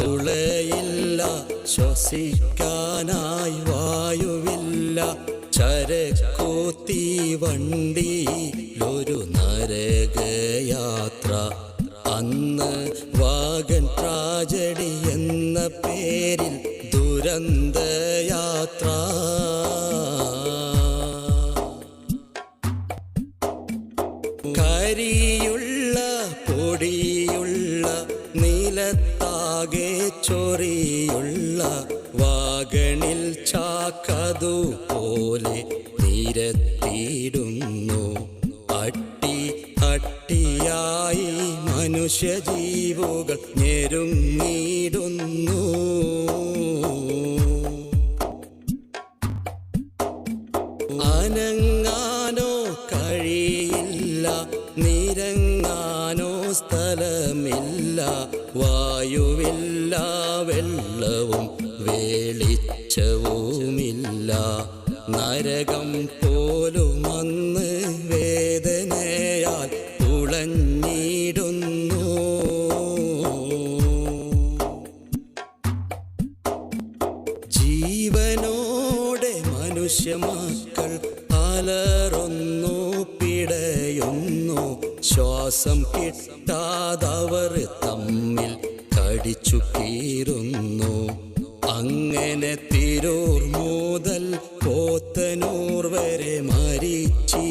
തുളയില്ല ശ്വസിക്കാനായി വായുവില്ല. ചരക്കൂത്തി ഒരു നരകയാത്ര. അന്ന് Wagen tragedy എന്ന പേരിൽ ദുരന്തയാത്ര. കരിയുള്ള പൊടിയുള്ള നീലത്താകെ ചൊറിയുള്ള വാഗണിൽ ചാക്കതു പോലെ തീരത്തിടുന്നു. അട്ടി അട്ടിയായി മനുഷ്യജീവുകൾ ഞെരുങ്ങിയിടുന്നു. അനങ്ങാനോ നിരങ്ങാനോ സ്ഥലമില്ല വായുവില്ല വെള്ളവും വെളിച്ചവുമില്ല. നരകം പോലും അന്ന് വേദനയാൽ തുളഞ്ഞിടുന്നു ജീവനോടെ മനുഷ്യമാക്കൾ അലറുന്നു പിടയുന്നു. ശ്വാസം കിട്ടാതവർ തമ്മിൽ കടിച്ചു കീറുന്നു. അങ്ങനെ തിരൂർ മുതൽ പോത്തനൂർ വരെ മരിച്ചിടുന്നു